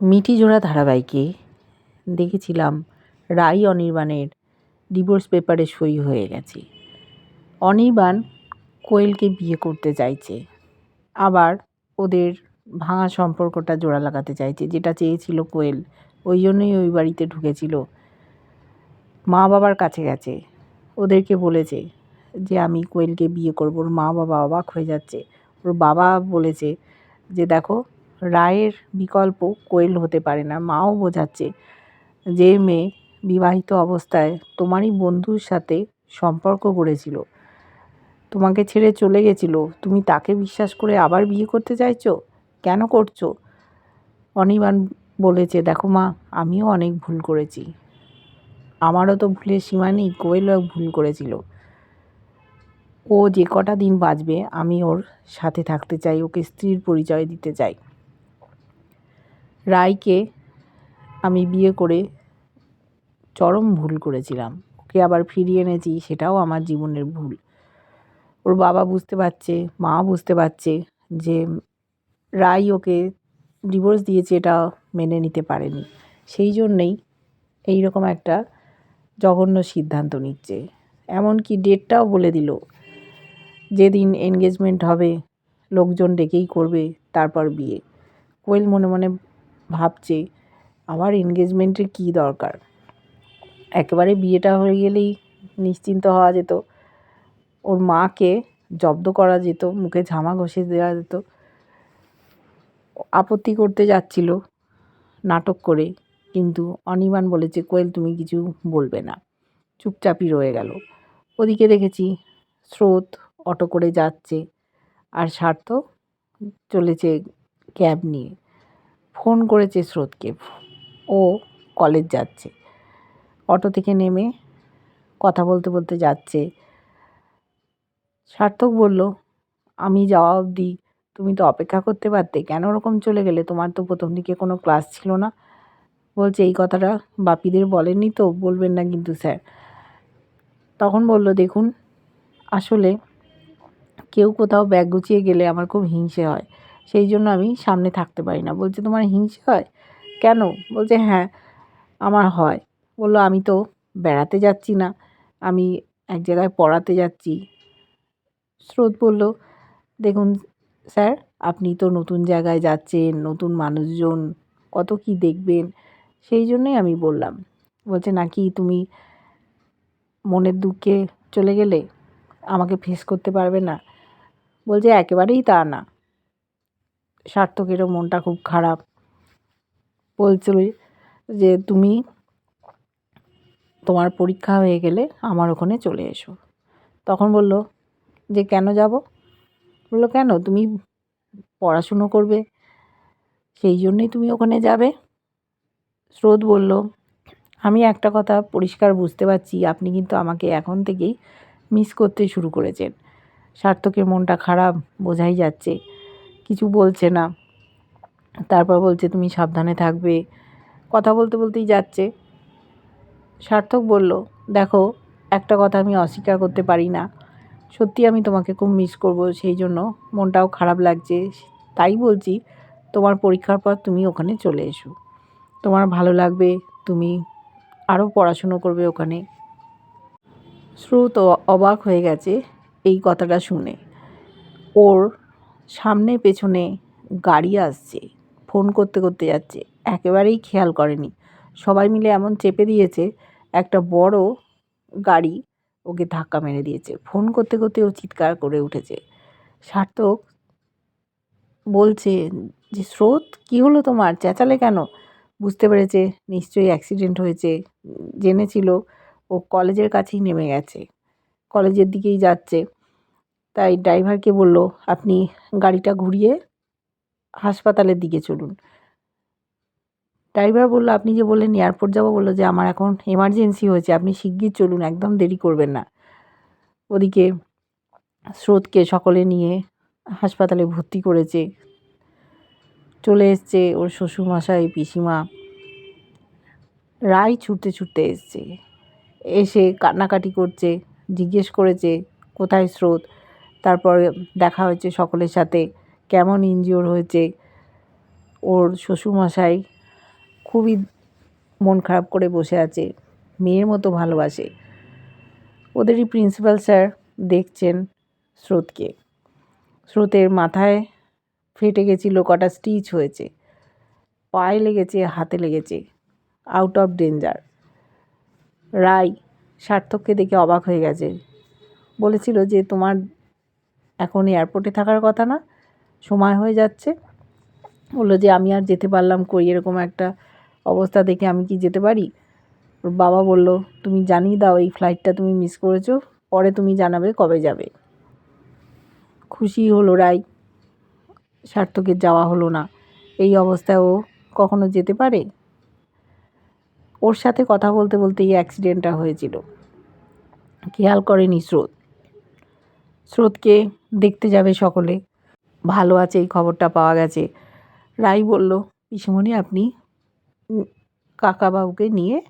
মিঠি জোড়া ধারাবাহিকে দেখেছিলাম রাই অনির্বাণের ডিভোর্স পেপারে সই হয়ে গেছে। অনির্বাণ কোয়েলকে বিয়ে করতে চাইছে। আবার ওদের ভাঙা সম্পর্কটা জোড়া লাগাতে চাইছে, যেটা চেয়েছিল কোয়েল। ওই জন্যই ওই বাড়িতে ঢুকেছিল। মা বাবার কাছে গেছে। ওদেরকে বলেছে যে, আমি কোয়েলকে বিয়ে করব। ওর মা বাবা অবাক হয়ে যাচ্ছে। ওর বাবা বলেছে যে, দেখো রায়ের বিকল্প কোয়েল হতে পারে না। মাও বোঝাচ্ছে, যে মেয়ে বিবাহিত অবস্থায় তোমারই বন্ধুর সাথে সম্পর্ক গড়েছিল, তোমাকে ছেড়ে চলে গেছিল, তুমি তাকে বিশ্বাস করে আবার বিয়ে করতে চাইছো? কেন করছ? অনির্বাণ বলেছে, দেখো মা, আমিও অনেক ভুল করেছি। আমারও তো ভুলের সীমা নেই, কোয়েলও ভুল করেছিল। ও যে কটা দিন বাঁচবে, আমি ওর সাথে থাকতে চাই, ওকে স্ত্রীর পরিচয় দিতে চাই। রায়কে আমি বিয়ে করে চরম ভুল করেছিলাম। ওকে আবার ফিরিয়ে এনেছি, সেটাও আমার জীবনের ভুল। ওর বাবা বুঝতে পারছে, মা বুঝতে পারছে যে রাই ওকে ডিভোর্স দিয়েছে, এটা মেনে নিতে পারেনি। সেই জন্যেই এই রকম একটা জঘন্য সিদ্ধান্ত নিচ্ছে। এমনকি ডেটটাও বলে দিল, যেদিন এনগেজমেন্ট হবে, লোকজন ডেকেই করবে, তারপর বিয়ে। কোয়েল মনে মনে ভাবছে আবার এনগেজমেন্টের কী দরকার? একেবারে বিয়েটা হয়ে গেলেই নিশ্চিন্ত হওয়া যেত। ওর মাকে জব্দ করা যেত, মুখে ঝামা ঘষে দেওয়া যেত। আপত্তি করতে যাচ্ছিল নাটক করে, কিন্তু অনিমান বলেছে, কোয়েল, তুমি কিছু বলবে না। চুপচাপই রয়ে গেল। ওদিকে দেখেছি স্রোত অটো করে যাচ্ছে, আর সার্থক চলেছে ক্যাব নিয়ে। ফোন করেছে স্রোতকে। ও কলেজ যাচ্ছে। অটো থেকে নেমে কথা বলতে বলতে যাচ্ছে। সার্থক বলল, আমি যাওয়া অবধি তুমি তো অপেক্ষা করতে পারতে, কেন ওরকম চলে গেলে? তোমার তো প্রথম দিকে কোনো ক্লাস ছিল না। বলছে, এই কথাটা বাপিদের বলেননি তো? বলবেন না কিন্তু, স্যার। তখন বলল, দেখুন, আসলে কেউ কোথাও ব্যাগ গুছিয়ে গেলে আমার খুব হিংসে হয়। সেই জন্য আমি সামনে থাকতে পারি না। বলছে, তোমার হিংসে হয়? কেন? বলছে হ্যাঁ আমার হয়। বলল, আমি তো বেড়াতে যাচ্ছি না, আমি এক জায়গায় পড়াতে যাচ্ছি। স্রোত বলল, দেখুন স্যার, আপনি তো নতুন জায়গায় যাচ্ছেন, নতুন মানুষজন, কত কি দেখবেন? সেই জন্যই আমি বললাম। বলছে নাকি তুমি মনের দুঃখে চলে গেলে আমাকে ফেস করতে পারবে না? বলছে, একেবারেই তা না। সার্থকেরও মনটা খুব খারাপ। বলছিল যে, তুমি তোমার পরীক্ষা হয়ে গেলে আমার ওখানে চলে এসো। তখন বলল, যে, কেন যাব? বলল, কেন? তুমি পড়াশুনো করবে, সেই জন্যই তুমি ওখানে যাবে। স্রোত বলল, আমি একটা কথা পরিষ্কার বুঝতে পারছি, আপনি কিন্তু আমাকে এখন থেকেই মিস করতে শুরু করেছেন। সার্থকের মনটা খারাপ, বোঝাই যাচ্ছে। কিছু বলছে না। তারপর বলছে, তুমি সাবধানে থাকবে। কথা বলতে বলতেই যাচ্ছে। সার্থক বলল, দেখো, একটা কথা আমি অস্বীকার করতে পারি না। সত্যি আমি তোমাকে খুব মিস করব, সেই জন্য মনটাও খারাপ লাগছে। তাই বলছি, তোমার পরীক্ষার পর তুমি ওখানে চলে এসো। তোমার ভালো লাগবে, তুমি আরও পড়াশুনো করবে ওখানে। শ্রুত অবাক হয়ে গেছে এই কথাটা শুনে। ওর সামনে পেছনে গাড়ি আসছে ফোন করতে করতে যাচ্ছে, একেবারেই খেয়াল করেনি। সবাই মিলে এমন চেপে দিয়েছে, একটা বড় গাড়ি ওকে ধাক্কা মেরে দিয়েছে। ফোন করতে করতে ও চিৎকার করে উঠেছে। সার্থক বলছে, যে স্রোত, কী হলো তোমার? চেঁচালে কেন? বুঝতে পেরেছে, নিশ্চয়ই অ্যাক্সিডেন্ট হয়েছে। জেনেছিল, ও কলেজের কাছেই নেমে গেছে। কলেজের দিকেই যাচ্ছে। তাই ড্রাইভারকে বলল, আপনি গাড়িটা ঘুরিয়ে হাসপাতালের দিকে চলুন। ড্রাইভার বলল, আপনি যে বললেন এয়ারপোর্ট যাব, বলল যে আমার এখন এমার্জেন্সি হয়েছে, আপনি শিগগির চলুন, একদম দেরি করবেন না। ওদিকে স্রোতকে সকলে নিয়ে হাসপাতালে ভর্তি করেছে। চলে এসছে ওর শ্বশুরমশাই, পিসিমা। রায় ছুটতে ছুটতে এসছে। এসে কান্নাকাটি করছে, জিজ্ঞেস করেছে, কোথায় স্রোত? তারপর দেখা হয়েছে সকলের সাথে কেমন ইনজিওর হয়েছে। ওর শ্বশুরমশাই খুবই মন খারাপ করে বসে আছে, মেয়ের মতো ভালোবাসে। ওদেরই প্রিন্সিপাল স্যার দেখছেন স্রোতকে। স্রোতের মাথায় ফেটে গেছিল কটা স্টিচ হয়েছে। পায়ে লেগেছে, হাতে লেগেছে। আউট অফ ডেঞ্জার রায় সার্থককে দেখে অবাক হয়ে গেছে। বলেছিল যে তোমার এখন এয়ারপোর্টে থাকার কথা না। সময় হয়ে যাচ্ছে। বলল যে, আমি আর যেতে পারলাম কই? এরকম একটা অবস্থা দেখে আমি কি যেতে পারি? ওর বাবা বলল, তুমি জানিয়ে দাও, এই ফ্লাইটটা তুমি মিস করেছ। পরে তুমি জানাবে কবে যাবে। খুশি হলো রাই। সার্থকের যাওয়া হলো না। এই অবস্থায় ও কখনো যেতে পারে? ওর সাথে কথা বলতে বলতে এই অ্যাক্সিডেন্টটা হয়েছিল। খেয়াল করেনি স্রোত। স্রোতকে দেখতে যাবে সকলে। ভালো আছে এই খবরটা পাওয়া গেছে। রাই বলল, পিসিমণি, আপনি কাকাবাবুকে নিয়ে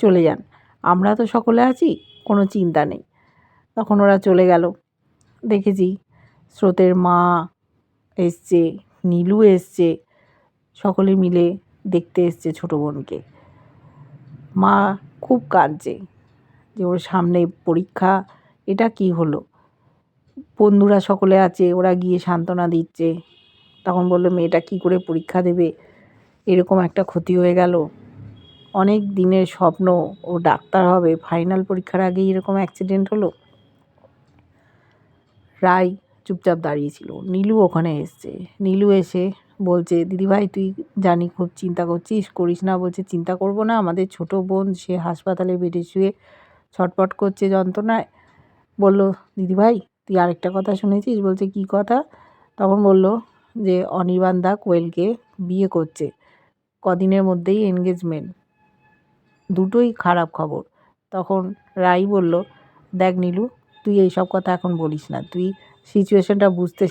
চলে যান। আমরা তো সকলে আছি, কোনো চিন্তা নেই। তখন ওরা চলে গেল। দেখেছি স্রোতের মা এসছে, নীলু এসছে। সকলে মিলে দেখতে এসছে ছোটো বোনকে। মা খুব কাঁদছে যে ওর সামনে পরীক্ষা, এটা কি হলো? বন্ধুরা সকলে আছে, ওরা গিয়ে সান্ত্বনা দিচ্ছে। তখন বলল, মেয়েটা কি করে পরীক্ষা দেবে? এরকম একটা ক্ষতি হয়ে গেল। অনেক দিনের স্বপ্ন, ও ডাক্তার হবে ফাইনাল পরীক্ষার আগেই এরকম অ্যাক্সিডেন্ট হলো। রায় চুপচাপ দাঁড়িয়েছিল নীলু ওখানে এসছে। নীলু এসে বলছে, দিদিভাই, তুই জানি খুব চিন্তা করছিস, করিস না? বলছে, চিন্তা করব না, আমাদের ছোট বোন, সে হাসপাতালে বেডে শুয়ে ছটপট করছে যন্ত্রণায়। বলল, দিদিভাই তুই আরেকটা কথা শুনেছিস? বলছে, কি কথা? তখন বলল যে, অনির্বাণ দা কোয়েলকে বিয়ে করছে। কদিনের মধ্যেই এনগেজমেন্ট দুটোই খারাপ খবর। তখন রাই বলল, দেখ নীলু, তুই এইসব কথা এখন বলিস না। তুই সিচুয়েশনটা বুঝতে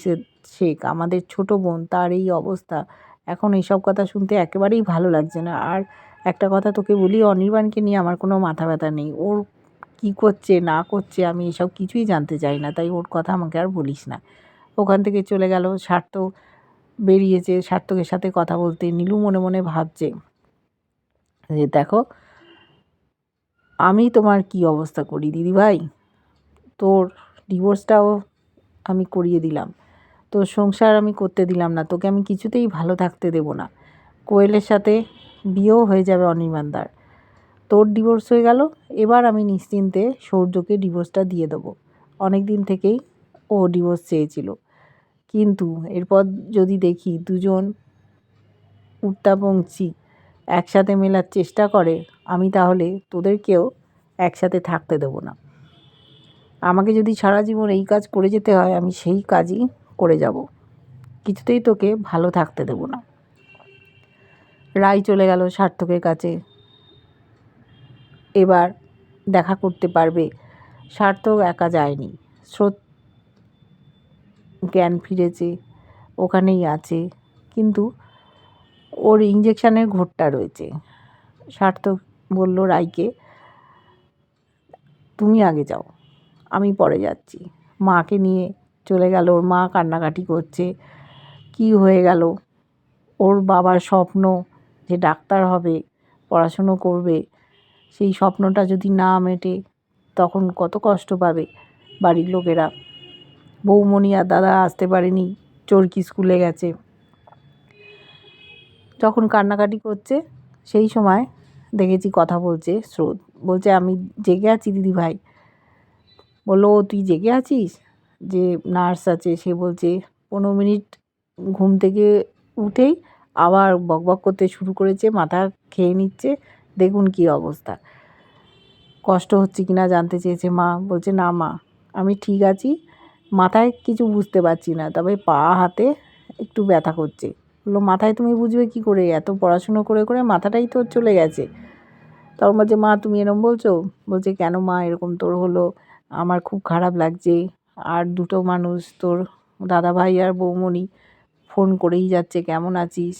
শেখ। আমাদের ছোট বোন, তার এই অবস্থা। এখন এইসব কথা শুনতে একেবারেই ভালো লাগছে না। আর একটা কথা তোকে বলি, অনির্বাণকে নিয়ে আমার কোনো মাথা ব্যথা নেই। ওর কী করছে, না করছে, আমি এসব কিছুই জানতে চাই না। তাই ওর কথা আমাকে আর বলিস না। ওখান থেকে চলে গেল সার্থক বেরিয়েছে, সার্থকের সাথে কথা বলতে। নীলু মনে মনে ভাবছে যে, দেখো, আমি তোমার কি অবস্থা করি, দিদিভাই? তোর ডিভোর্সটাও আমি করিয়ে দিলাম। তোর সংসার আমি করতে দিলাম না। তোকে আমি কিছুতেই ভালো থাকতে দেব না। কোয়েলের সাথে বিয়েও হয়ে যাবে অনির্বাণদার তোর ডিভোর্স হয়ে গেল, এবার আমি নিশ্চিন্তে সৌর্যকে ডিভোর্সটা দিয়ে দেবো। অনেক দিন থেকেই ও ডিভোর্স চেয়েছিল। কিন্তু এরপর যদি দেখি দুজন উত্তাপংচি একসাথে মেলার চেষ্টা করে, আমি তাহলে তোদেরকেও একসাথে থাকতে দেবো না। আমাকে যদি সারা জীবন এই কাজ করে যেতে হয়, আমি সেই কাজই করে যাব। কিছুতেই তোকে ভালো থাকতে দেবো না। রায় চলে গেল সার্থকের কাছে। এবার দেখা করতে পারবে। সার্থক একা যায়নি। স্রোত জ্ঞান ফিরেছে, ওখানেই আছে। কিন্তু ওর ইঞ্জেকশানের ঘোরটা রয়েছে। সার্থক বলল, রাইকে, তুমি আগে যাও। আমি পরে যাচ্ছি। মাকে নিয়ে চলে গেল। ওর মা কান্নাকাটি করছে। কি হয়ে গেল? ওর বাবার স্বপ্ন যে ডাক্তার হবে, পড়াশুনো করবে সেই স্বপ্নটা যদি না মেটে, তখন কত কষ্ট পাবে বাড়ির লোকেরা। বৌমণি আর দাদা আসতে পারেনি, চরকি স্কুলে গেছে। যখন কান্নাকাটি করছে, সেই সময় দেখেছি কথা বলছে স্রোত। বলছে, আমি জেগে আছি, দিদি ভাই। বলল তুই জেগে আছিস? যে নার্স আছে, সে বলছে, পনেরো মিনিট ঘুম থেকে উঠেই আবার বকবক করতে শুরু করেছে, মাথা খেয়ে নিচ্ছে দেখুন কী অবস্থা। কষ্ট হচ্ছে কি না জানতে চেয়েছে মা। বলছে, না মা, আমি ঠিক আছি। মাথায় কিছু বুঝতে পারছি না, তবে পা হাতে একটু ব্যথা করছে। বলল, মাথায় তুমি বুঝবে কি করে? এত পড়াশুনো করে করে মাথাটাই তো চলে গেছে। তখন বলছে, মা, তুমি এরকম বলছো? বলছে, কেন মা, এরকম তোর হলো? আমার খুব খারাপ লাগছে। আর দুটো মানুষ, তোর দাদাভাই আর বৌমণি, ফোন করেই যাচ্ছে, কেমন আছিস?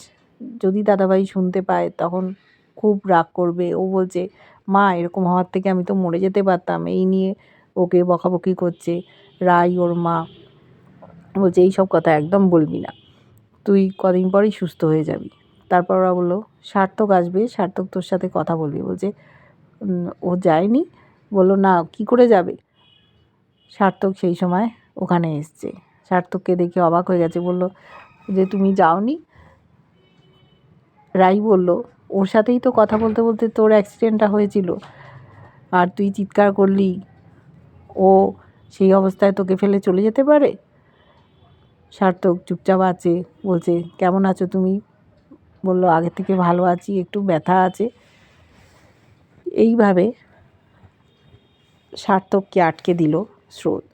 যদি দাদাভাই শুনতে পায়, তখন খুব রাগ করবে। ও বলছে, মা, এরকম হওয়ার থেকে আমি তো মরে যেতে পারতাম। এই নিয়ে ওকে বকাবকি করছে রাই ওর মা। বলছে এইসব কথা একদম বলবি না। তুই কদিন পরেই সুস্থ হয়ে যাবি। তারপর ওরা বলল, সার্থক আসবে। সার্থক তোর সাথে কথা বলবি। বলছে ও যায়নি। বলল, না, কি করে যাবে? সার্থক সেই সময় ওখানে এসছে। সার্থককে দেখে অবাক হয়ে গেছে। বলল, যে তুমি যাওনি? রাই বলল ওর সাথেই তো কথা বলতে বলতে তোর অ্যাক্সিডেন্টটা হয়েছিল। আর তুই চিৎকার করলি, ও সেই অবস্থায় তোকে ফেলে চলে যেতে পারে? সার্থক চুপচাপ আছে, বলছে, কেমন আছো তুমি? বলল, আগে থেকে ভালো আছি, একটু ব্যথা আছে। এইভাবে সার্থককে আটকে দিল স্রোত।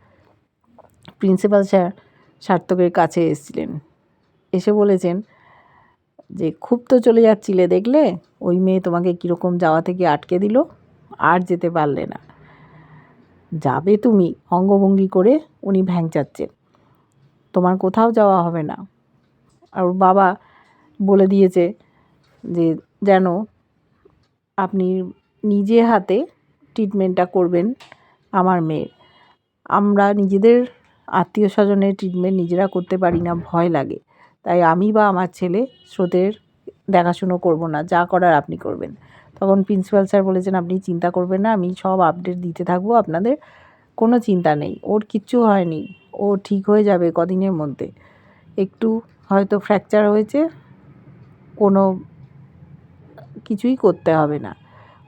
প্রিন্সিপাল স্যার সার্থকের কাছে এসেছিলেন। এসে বলেছেন যে খুব তো চলে যাচ্ছিলে দেখলে, ওই মেয়ে তোমাকে কীরকম যাওয়া থেকে আটকে দিল, আর যেতে পারলে না। যাবে তুমি অঙ্গভঙ্গি করে, উনি ভ্যাংচাচ্ছেন তোমার কোথাও যাওয়া হবে না। আর বাবা বলে দিয়েছে যে, যেন আপনি নিজে হাতে ট্রিটমেন্টটা করবেন আমার মেয়ের। আমরা নিজেদের আত্মীয় স্বজনের ট্রিটমেন্ট নিজেরা করতে পারি না, ভয় লাগে। তাই আমি বা আমার ছেলে স্রোতের দেখাশুনো করব না, যা করার আপনি করবেন। তখন প্রিন্সিপাল স্যার বলেছেন, আপনি চিন্তা করবেন না, আমি সব আপডেট দিতে থাকব, আপনাদের কোনো চিন্তা নেই। ওর কিচ্ছু হয়নি, ও ঠিক হয়ে যাবে কদিনের মধ্যে। একটু হয়তো ফ্র্যাকচার হয়েছে, কোনো কিছুই করতে হবে না।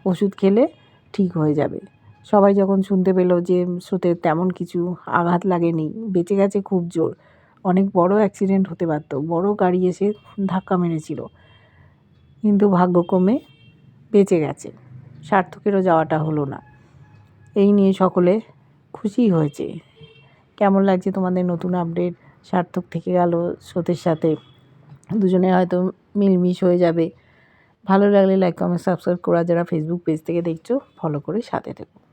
ওষুধ খেলে ঠিক হয়ে যাবে। সবাই যখন শুনতে পেল যে স্রোতের তেমন কিছু আঘাত লাগেনি, বেঁচে গেছে খুব জোর। অনেক বড় অ্যাক্সিডেন্ট হতে পারতো বড় গাড়ি এসে ধাক্কা মেরেছিল। কিন্তু ভাগ্যক্রমে বেঁচে গেছে। সার্থকেরও যাওয়াটা হলো না। এই নিয়ে সকলে খুশি হয়েছে। কেমন লাগছে তোমাদের নতুন আপডেট সার্থক থেকে গেল স্রোতের সাথে। দুজনে হয়তো মিলমিশ হয়ে যাবে। ভালো লাগলে লাইক কমেন্ট সাবস্ক্রাইব করা যারা ফেসবুক পেজ থেকে দেখছ ফলো করে সাথে থেকো।